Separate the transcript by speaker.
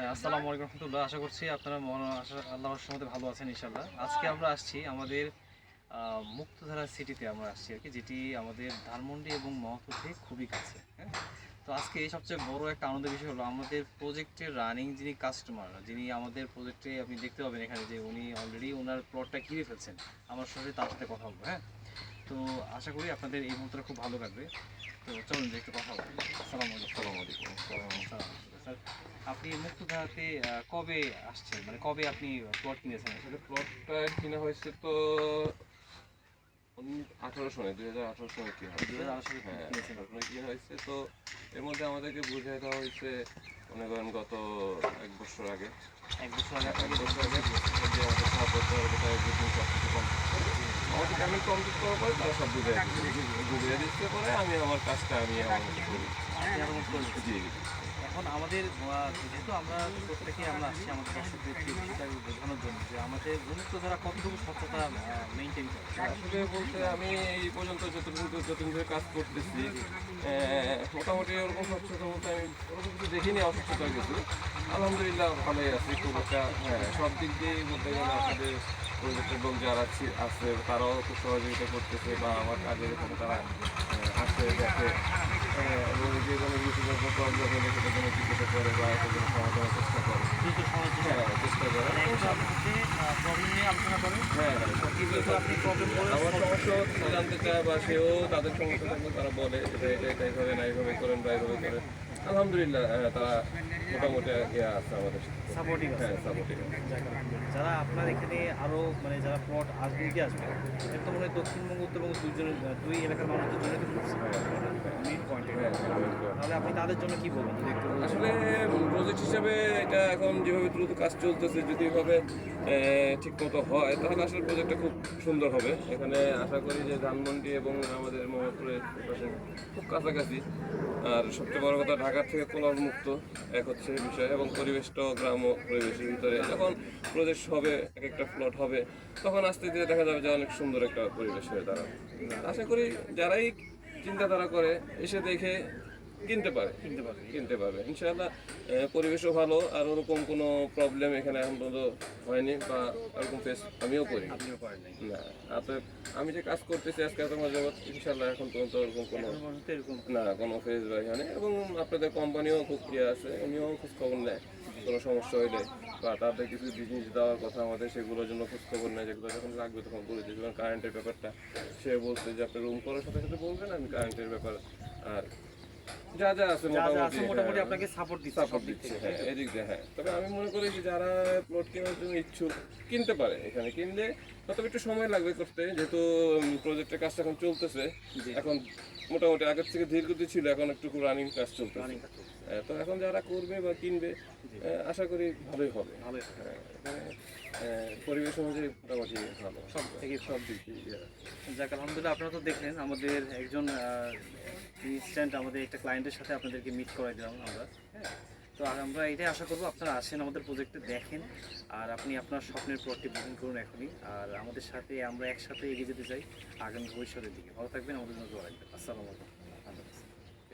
Speaker 1: হ্যাঁ আসসালামু আলাইকুম রহমতুল্লাহ। আশা করছি আপনারা আশা, আল্লাহর সময় ভালো আছেন ইনশাল্লাহ আজকে আমরা আসছি আমাদের মুক্তধারা সিটিতে আমরা আসছি আর কি, যেটি আমাদের ধানমন্ডি এবং মহতুতে খুবই কাছে হ্যাঁ? তো আজকে সবচেয়ে বড় একটা আনন্দের বিষয় হলো আমাদের প্রজেক্টের রানিং যিনি কাস্টমার যিনি আমাদের প্রজেক্টে আপনি দেখতে পাবেন এখানে যে উনি অলরেডি ওনার প্লটটা কিনে ফেলছেন। আমার সাথে তার সাথে কথা বলব হ্যাঁ? তো আশা করি আপনাদের এই মুহূর্তটা খুব ভালো লাগবে তো চলুন যে একটু কথা বলি। আসসালামু আলাইকুম। আপনি মুক্তধারাতে কবে আসছেন? মানে কবে আপনি প্লট কিনেছেন?
Speaker 2: আসলে প্লটটা কিনা হয়েছে তো আঠারো সনে দুই হাজার আঠারো সনে কিনা হয়েছে।
Speaker 1: 2018 সালে
Speaker 2: হ্যাঁ
Speaker 1: কিনেছেন।
Speaker 2: আঠারো কিনা হয়েছে তো এর মধ্যে আমাদেরকে বুঝিয়ে দেওয়া হয়েছে মনে করেন গত এক বছর আগে।
Speaker 1: এক বছর আগে
Speaker 2: এক বছর আগে যে আমাদের সাত বছর আমি কমপ্লিট করার পরে তারা সব বুঝে বুঝিয়ে দিচ্ছে পরে আমি আমার কাজটা আমি আমার জি।
Speaker 1: এখন আমাদের যেহেতু আমরা প্রত্যেকে আমরা আসছি আমাদের দর্শকদেরকে বিষয়টা বোঝানোর জন্য যে আমাদের মুক্তধারা কতটুকু স্বচ্ছতা মেনটেন করে।
Speaker 2: আসলে বলতে আমি এই পর্যন্ত যতদিন ধরে কাজ করতেছি মোটামুটি ওরকম স্বচ্ছতা বলতে আমি ওরকম কিছু দেখিনি অস্বচ্ছতা কিছু। আলহামদুলিল্লাহ ভালোই আছি খুব একটা হ্যাঁ সব দিক দিয়েই বলতে গেলে আপনাদের প্রজেক্টের লোক যারা আছি- তারাও খুব সহযোগিতা করতেছে বা আমার কাজের এখানে তারা আহ, আসে দেখে। এবং যে কোনো কিছু সেটা কোনো চিকিৎসা করে বা সমাধানের চেষ্টা করে হ্যাঁ চেষ্টা করে
Speaker 1: একটু
Speaker 2: হ্যাঁ আমার বা সেও তাদের সমস্যা তারা বলে এটা এটা এটা এইভাবে না এইভাবে করেন বা এইভাবে করেন আলহামদুলিল্লাহ হ্যাঁ, তারা মোটামুটি ইয়ে আছে আমাদের
Speaker 1: আছে।
Speaker 2: হ্যাঁ
Speaker 1: যারা আপনার এখানে আরও মানে যারা প্লট আসবে কি আসবে এর তো মনে হয় দক্ষিণবঙ্গ উত্তরবঙ্গ দুইজনের দুই এলাকার মানুষের জন্য পয়েন্ট
Speaker 2: হ্যাঁ হ্যাঁ
Speaker 1: তাহলে আপনি তাদের জন্য কি বলবেন?
Speaker 2: আসলে প্রজেক্ট হিসাবে এটা এখন যেভাবে দ্রুত কাজ চলতেছে যদি এভাবে ঠিক মতো হয় তাহলে আসলে প্রজেক্টটা খুব সুন্দর হবে। এখানে আশা করি যে ধানমন্ডি এবং আমাদের মোহাম্মদপুরের পাশে খুব কাছাকাছি। আর সবচেয়ে বড় কথা ঢাকার থেকে কোলার মুক্ত এক হচ্ছে বিষয় এবং পরিবেশটাও গ্রাম পরিবেশের ভিতরে। যখন প্রদেশ হবে, এক একটা প্লট হবে, তখন আস্তে ধীরে দেখা যাবে যে অনেক সুন্দর একটা পরিবেশ হয়ে দাঁড়াবে। আশা করি যারাই চিন্তাধারা করে, এসে দেখে কিনতে পারে
Speaker 1: কিনতে পারবে
Speaker 2: কিনতে পারবে। ইনশাআল্লাহ পরিবেশও ভালো আর ওরকম কোনো প্রবলেম এখানে এখন পর্যন্ত হয়নি বা ওরকম ফেস আমিও করি না আপনার আমি যে কাজ করতেছি আজকে এত মাঝে ইনশাআল্লাহ এখন পর্যন্ত ওরকম কোনো না কোনো ফেস বা এখানে এবং আপনাদের কোম্পানিও খুব ইয়ে আছে উনিও খোঁজ খবর নেয় কোনো সমস্যা হইলে বা তাদের কিছু জিনিস দেওয়ার কথা আমাদের সেগুলোর জন্য খোঁজ খবর নেয় যেগুলো যখন লাগবে তখন বলে যেমন কারেন্টের ব্যাপারটা সে বলছে যে আপনি রুম করার সাথে সাথে বলবেন আমি কারেন্টের ব্যাপার আর যা যা আছে মোটামুটি হ্যাঁ,
Speaker 1: আপনাকে সাপোর্ট দিচ্ছে
Speaker 2: সাপোর্ট দিচ্ছে হ্যাঁ এদিক দিয়ে হ্যাঁ। তবে আমি মনে করি যে যারা প্লট কেনার জন্য ইচ্ছুক কিনতে পারে। এখানে কিনলে তবে একটু সময় লাগবে করতে যেহেতু প্রজেক্টের কাজটা এখন চলতেছে। এখন মোটামুটি আগের থেকে ধীরগতি ছিল এখন একটু রানিং কাজ
Speaker 1: কাজ
Speaker 2: হ্যাঁ, তো এখন যারা করবে বা কিনবে আশা করি ভালোই হবে। হ্যাঁ, এখানে, পরিবেশ অনুযায়ী মোটামুটি ভালো। সব থেকে সব দিক।
Speaker 1: যাক আলহামদুলিল্লাহ আপনারা তো দেখলেন আমাদের একজন ইনস্ট্যান্ট আমাদের একটা ক্লায়েন্টের সাথে আপনাদেরকে মিট করাই দিলাম আমরা। হ্যাঁ তো আর আমরা এটাই আশা করব আপনারা আসেন আমাদের প্রজেক্টে দেখেন, আর আপনি আপনার স্বপ্নের প্লটটি বুকিং করুন এখনই। আর আমাদের সাথে আমরা একসাথে এগিয়ে যেতে চাই আগামী ভবিষ্যতের দিকে। ভালো থাকবেন, আমাদের জন্য রাখবেন। আসসালামু আলাইকুম।